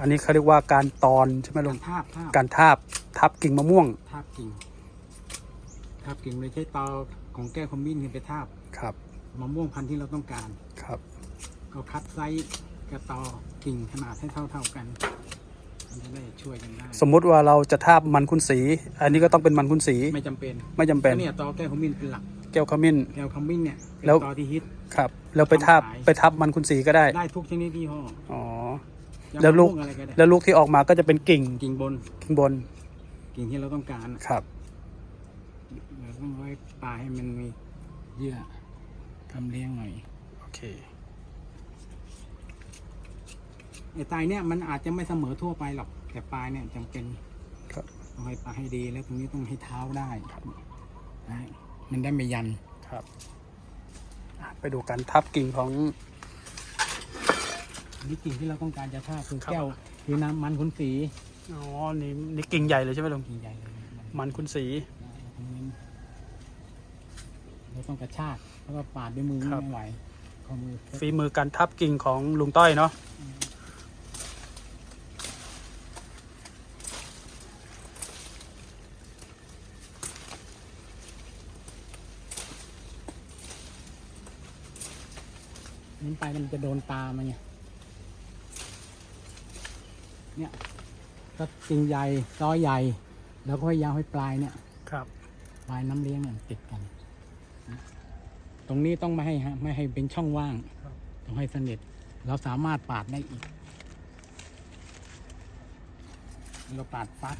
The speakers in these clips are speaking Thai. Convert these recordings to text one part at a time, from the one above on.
อันนี้เขาเรียกว่าการตอนใช่ไหมลุกางรทาบทาบการทาบทับกิ่งมะม่วง ทาบกิ่งทาบกิ่งเลยใช้ตอของแก้วขมิ้นขึ้นไปทาบครับมะม่วงพันธุ์ที่เราต้องการครับก็คัดไซส์กระตอกิ่งขนาดให้เท่า ๆกันมันจะได้ช่วยกันได้สมมุติว่าเราจะทาบมันคุณสี อันนี้ก็ต้องเป็นมันคุณสี ไม่จำเป็นไม่จำเป็น ก็เนี่ยตอแก้วขมิ้นเป็นหลักแก้วขมิ้น แก้วขมิ้นเนี่ยเป็นแล้ว ตอที่ฮิต ครับ แล้วไปทาบทำขาย ไปทับมันคุณสีก็ได้ ได้ทุกชนิดยี่ห้อ อ๋อจะ แล้วลูกมะม่งอะไรก็ได้แล้วลูกที่ออกมาก็จะเป็นกิ่งกิ่งบนกิ่งบนกิ่งที่เราต้องการครับ เราต้องไว้ปลายให้มันมีเยื่อทำเลี้ยงหน่อยโอเค ไอ้ตายเนี่ยมันอาจจะไม่เสมอทั่วไปหรอกแต่ปลายเนี่ยจำเป็นครับ ต้องให้ปลายให้ดีแล้วตรงนี้ต้องให้เท้าได้ได้มันได้ไม่ยัน ครับอะไปดูการทับกิ่งของ นี่กิ่งที่เราต้องการจะท่าคือครับแก้วคือน้ำมันขุนสีอ๋อนี่นี่กิ่งใหญ่เลยใช่ไหมลุงกิ่งใหญ่เลยมันคุณสีตรงนี้เราต้องกระชากแล้วก็ปาดด้วยมือครับไม่ไหวข้อมือฝีมือการทับกิ่งของลุงต้อยเนาะนี้ไปมันจะโดนตามันไง เนี่ยก็กิ่งใหญ่ซอยใหญ่ แล้วก็พยายามให้ปลายเนี่ย ครับ ปลายน้ำเลี้ยงเนี่ยติดกันนะตรงนี้ต้องไม่ให้ฮะไม่ให้เป็นช่องว่างครับต้องให้สนิทเราสามารถปาดได้อีก เราปาดฟัด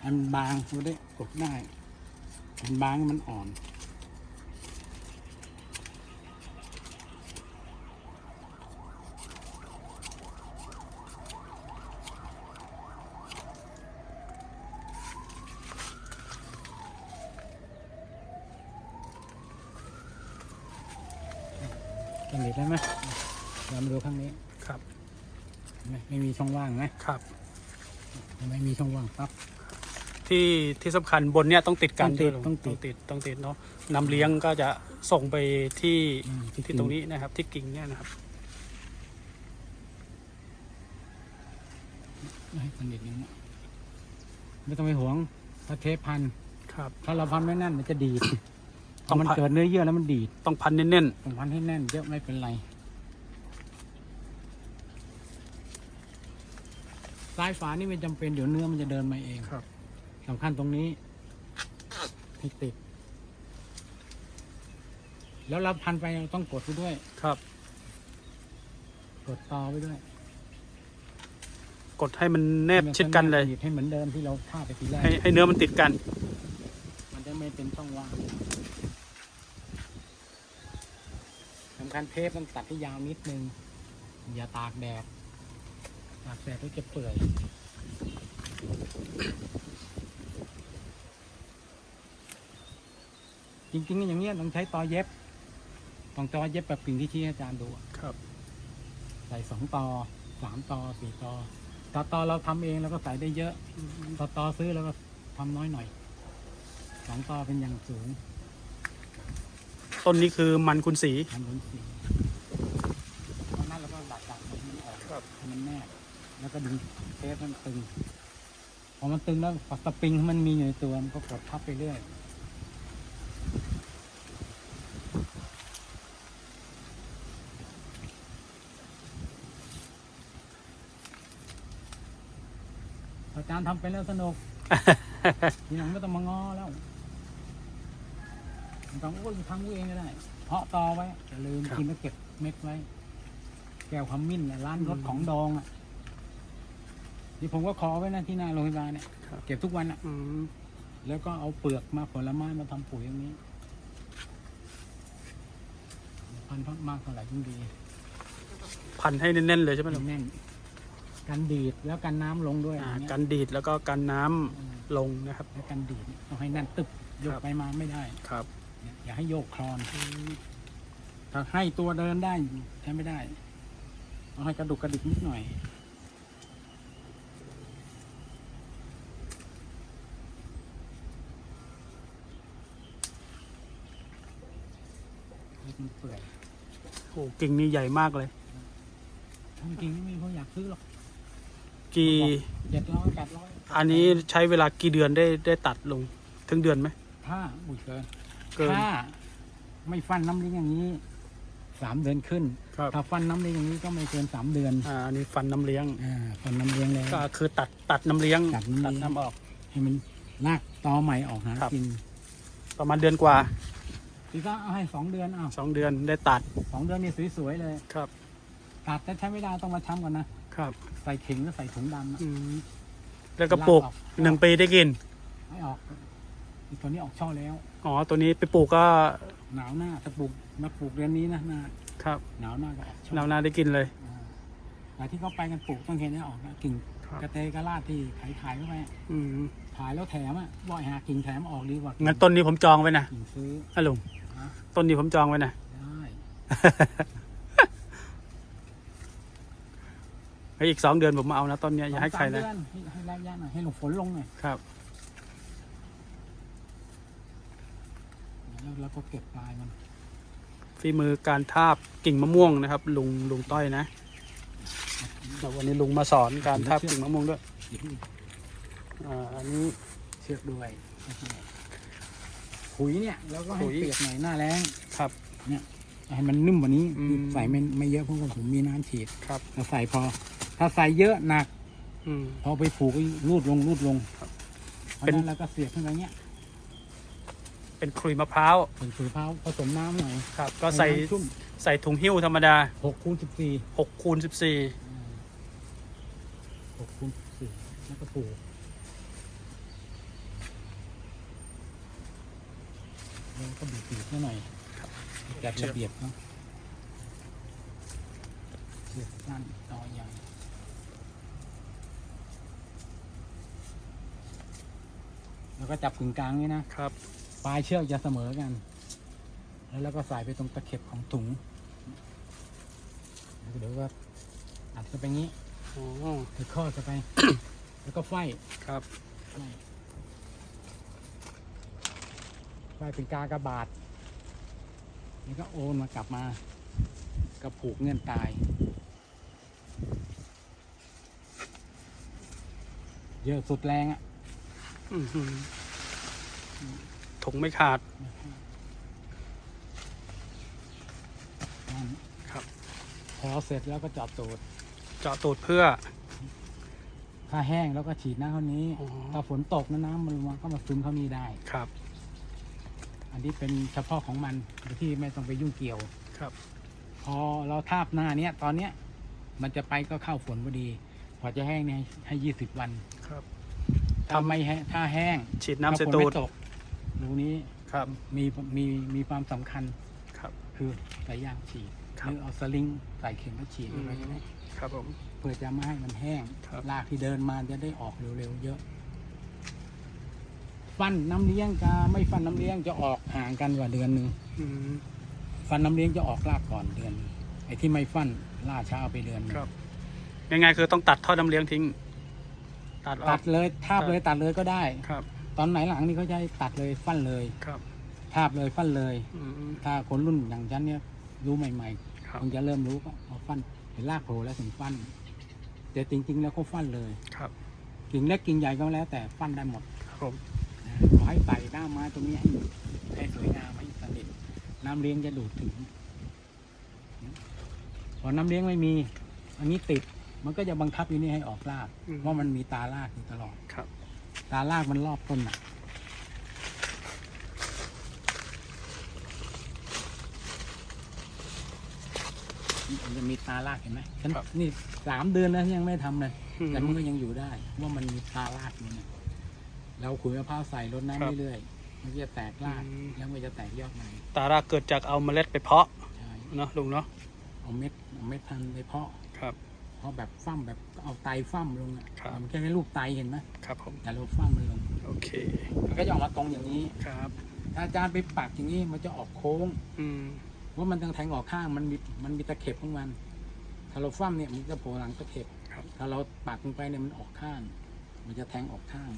ให้มันบางเราได้กดได้มันบางมันอ่อน สนิทได้ไหมเรามาดูข้างนี้ครับเห็นไหมไม่มีช่องว่างนะครับ ไม่มีช่องว่างปั๊บ ที่ที่สำคัญบนเนี้ยต้องติดกันต้องติดด้วยลุต้องติดต้องติดต้องติดเนาะนำเลี้ยงก็จะส่งไปที่อืมที่ตรงนี้นะครับ ที่กิ่งเนี่ยนะครับ ให้สนิทอย่างนี้ไม่ต้องไปหวงถ้าเทปพันครับ ถ้าเราพันไม่แน่นมันจะดีด พต้อองมันพันเกิดเนื้อเยื่อแล้วมันดีดต้องพันแน่นต้องพันให้แน่นเยอะไม่เป็นไรซ้ายฝานี่ไม่จำเป็นเดี๋ยวเนื้อมันจะเดินมาเองๆครับ สำคัญตรงนี้ให้ติด แล้วเราพันไปเราต้องกดไปด้วย ครับ กดต่อไปด้วยกดให้มันแนบชิดกันเลย ให้เหมือนเดิมที่เราท่าไปทีแรกให้ให้เนื้อมันติดกัน มันจะไม่เป็นช่องว่างสำคัญเทปต้องตัดให้ยาวนิดนึง อย่าตากแดด ตากแดดก็จะเปื่อยจริงๆอย่างเงี้ยต้องใช้ตอเย็บ ต้องตอเย็บแบบปิ่งที่ชี้ให้อาจารย์ดูอะครับใส่สองตอสามตอสี่ตอตอตอเราทำเองเราก็ใส่ได้เยอะตอตอซื้อเราก็ทำน้อยหน่อยสองตอเป็นอย่างสูง ต้นนี้คือมันคุณสีทำผลสีตอนนั้นเราก็ดัดดัดให้มันออกครับให้มันแนบแล้วก็ดึงเทปให้มันตึง พอมันตึงแล้วฝักสปริงที่มันมีอยู่ในตัวมันก็กดทับไปเรื่อย อาจารย์ทำเป็นแล้วสนุก ทีหลังไม่ต้องมางอแล้ว ไม่ต้องโอ้ยทำเองก็ได้ เพาะตอไว้อย่าลืมครับ กินแล้วเก็บเม็ดไว้ แก้วขมิ้นน่ะร้านรถอืมของดองอะนี่ผมก็ขอไว้นะที่หน้าโรงพยาบาลเนี่ยครับ เก็บทุกวันอะ อืมแล้วก็เอาเปลือกมาผลไม้มาทำปุ๋ยอย่างนี้ พันธุ์มากเท่าไหร่ยิ่งดีพันให้แน่นๆเลยใช่ไหมลุงแน่นกันดีดแล้วกันน้ำลงด้วยอ่าอย่างเงี้ยกันดีดแล้วก็กันน้ำอืมลงนะครับ แล้วกันดีดต้องให้แน่นตึบโยกครับไปมาไม่ได้ ครับเนี่ย อย่าให้โยกคลอนถ้าให้ตัวเดินได้ใช้ไม่ได้ต้องให้กระดุกกระดิกนิดหน่อยให้มันเปื่อยโอ้กิ่งนี้ใหญ่มากเลยจริงๆไม่มีคนอยากซื้อหรอกกี่เจ็ดร้อยแปดร้อยอันนี้ใช้เวลากี่เดือนได้ได้ตัดลง ถึงเดือนไหมถ้าอุ้ยเกิน เกิน ถ้าไม่ฟันน้ำเลี้ยงอย่างนี้สามเดือนขึ้น ครับถ้าฟันน้ำเลี้ยงอย่างนี้ก็ไม่เกินสามเดือนอ่าอันนี้ฟันน้ำเลี้ยง อ่าฟันน้ำเลี้ยงแล้ว ก็คือตัดตัดน้ำเลี้ยงตัดน้ำเลี้ยง น้ำออก ให้มันลากตอใหม่ออกหาครับ กินประมาณเดือนกว่าพี่ก็เอาให้สองเดือนอ้าวสองเดือนได้ตัดสองเดือนนี่สวยๆเลย ครับตัดแต่ใช้ไม่ได้ต้องมาทำก่อนนะ ครับใส่เข่งแล้วใส่ถุงดำอะ อืมแล้วก็ปลูกลากออก หนึ่งปีได้กิน ให้ออกอี ตัวนี้ออกช่อแล้ว อ๋อ ตัวนี้ไปปลูกก็หนาวหน้าถ้าปลูกมาปลูกเดือนนี้นะหน้าครับหนาวหน้าก็ออกช่อนานาได้กินเลย อ่าแต่ที่เขาไปกันปลูกต้องเห็นให้ออกนะกิ่งครับ กระเตยกระลาดที่ขายขายเข้าไปอืมขายแล้วแถมอะบ่อยหากิ่งแถมออกดีกว่างั้นต้นนี้ผมจองไว้นะกิ่งซื้ออะลุงนะต้นนี้ผมจองไว้นะ ได้ให้อีกสองเดือนผมมาเอานะต้นเนี้ยอย่าให้ใครสองนะสามเดือนให้ให้ระยะหน่อยให้หลบฝนลงหน่อยครับ แล้วเราก็เก็บปลายมันฝีมือการทาบกิ่งมะม่วงนะครับ ลุงลุงต้อยนะแล้ววันนี้ลุงมาสอนการทาบกิ่งมะม่วงด้วยอีกนิดอ่าอันนี้เชือกด้วยขุยเนี่ยแล้วก็ให้ขุยเปียกหน่อยหน้าแรงครับให้มันนุ่มกว่านี้อืมใส่ไม่ไม่เยอะเพราะว่าผมมีน้ำฉีดครับถ้าใส่พอ ถ้าใส่เยอะหนักอืมพอไปผูกก็รูดลงรูดลงครับเพราะเป็นฉะนั้นเราก็เสียบขึ้นไปเงี้ย เป็นขลุยมะพร้าวเป็นฝือเผาผสมน้ำหน่อยครับ ก็ใส่ห้น้ำชุ่มใส่ถุงหิ้วธรรมดาหกคูณสิบสี่หกคูณสิบสี่หกคูณสิบสี่แล้วก็ผูกแล้วก็บีบบีบๆหน่อยจัดระเบียบเนาะเชือกสั้นต่อใหญ่แล้วก็จับกึ่งกลางนี่นะ ครับ ปลายเชือกจะเสมอกัน แล้วเราก็ใส่ไปตรงตะเข็บของถุงแล้วเดี๋ยวก็อัดเข้าไปงี้อ๋อถือข้อเข้าไป แล้วก็ไฟครับไฟไฟเป็นกากระบาดแล้วก็โอนมากลับมาก็ผูกเงื่อนตาย เยอะสุดแรงอะ่ะอื้อหือ ถุงไม่ขาดนั่นครับพอเสร็จแล้วก็เจอดตูดเจาะตูดเพื่อ ถ้าแห้งแล้วก็ฉีดน้ำเท่านี้ อ๋อ ถ้าฝนตกนะน้ำมันมันก็มาซึมเข้านี่ได้ ครับ อันนี้เป็นเฉพาะของมันโดยที่ไม่ต้องไปยุ่งเกี่ยว ครับ พอเราทาบหน้าเนี้ยตอนเนี้ยมันจะไปก็เข้าฝนพอดี พอจะแห้งเนี่ยให้ยี่สิบวัน ครับ ถ้าไม่แห้งถ้าแห้งฉีดน้ำถ้าใส่ฝนตูไม่ดตก รูนี้ครับ มีมีมีความสำคัญครับ คือสายยางฉีดครับ หรือเอาสลิงใส่เข็มแล้วฉีดเข้าไปอืมใช่ไหมครับผม เพื่อจะไม่ให้มันแห้ง ครับรากที่เดินมาจะได้ออกเร็วๆเยอะ ฟันน้ำเลี้ยงกับไม่ฟันน้ำเลี้ยงจะออกห่างกันกว่าเดือนหนึ่ง อืมฟันน้ำเลี้ยงจะออกรากก่อนเดือนไอ้ที่ไม่ฟันล่าช้าไปเดือนหนึ่งครับยังไงคือต้องตัดท่อน้ำเลี้ยงทิ้ง ตัดออตัก ดเลยทาบครับ เลยตัดเลยก็ได้ ครับ ตอนไหนหลังนี่เขาจะให้ตัดเลยฟันเลยครับ ทาบเลยฟันเลย อืม ถ้าคนรุ่นอย่างฉันเนี่ยรู้ใหม่ครับ ๆคงจะเริ่มรู้ก็เอาฟันเห็นรากโผล่แล้วถึงฟัน แต่จริง ๆ แล้วเขาฟันเลยครับกิ่งเล็กกิ่งใหญ่ก็แล้วแต่ฟันได้หมด ครับผมนะขอให้ใส่หน้าไม้ตรงนี้ให้ให้สวยงามให้สนิทน้ำเลี้ยงจะดูดถึงพอน้ำเลี้ยงไม่มี อันนี้ติด มันก็จะบังคับอยู่นี่ให้ออกรากอืม เพราะมันมีตารากอยู่ตลอดครับ ตารากมันรอบต้นอะมันจะมีตารากเห็นไหมฉันนี่สามเดือนแล้วยังไม่ทำเลยอืมแต่มันก็ยังอยู่ได้ว่ามันมีตารากอยู่เนี่ยเราขุยมะพร้าวใส่รดครับน้ำเรื่อยๆมันก็จะแตกรากอืม แล้วมันจะแตกยอดใหม่ตารากเกิดจากเอาเมล็ดไปเพาะใช่เนาะลุงเนาะเอาเม็ดเอาเม็ดพันธุ์ไปเพาะครับเพาะแบบฟั่มแบบเอาไตฟั่มลงอะครับ มันแค่ลูกไตเห็นไหมครับผม แต่เราฟั่มมันลง โอเค มันก็จะออกมาตรงอย่างนี้ ครับ ถ้าอาจารย์ไปปักอย่างนี้มันจะออกโค้งอืมว่ามันต้องแทงออกข้างมันมีมันมีตะเข็บของมัน ถ้าเราฟั่มเนี่ยมันจะโผล่หลังตะเข็บ ครับ ถ้าเราปักลงไปเนี่ยมันออกข้าง มันจะแทงออกข้าง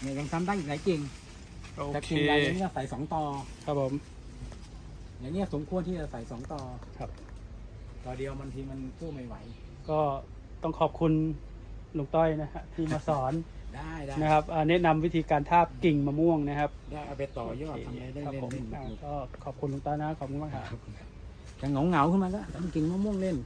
เนี่ยยังทำได้อีกหลายกิ่งโอแต่เคกิ่งใหญ่อย่างนี้ใส่สองตอ ครับผม อย่างนี้สมควรที่จะใส่สองตอครับ ต่อเดียวบางทีมันสู้ไม่ไหว ก็ต้องขอบคุณลุงต้อยนะฮะที่มาสอน ได้ได้นะครับอ่าแนะนำวิธีการทาบกิ่งมะม่วงนะครับได้เอาไปต่อยอดทำอะไรได้ครับเล่นผมเล่นอ่าสนุกก็ขอบคุณลุงต้อยนะขอบคุณมากครับ จะเหงาเหงาๆขึ้นมาก็ทำกิ่งมะม่วงเล่น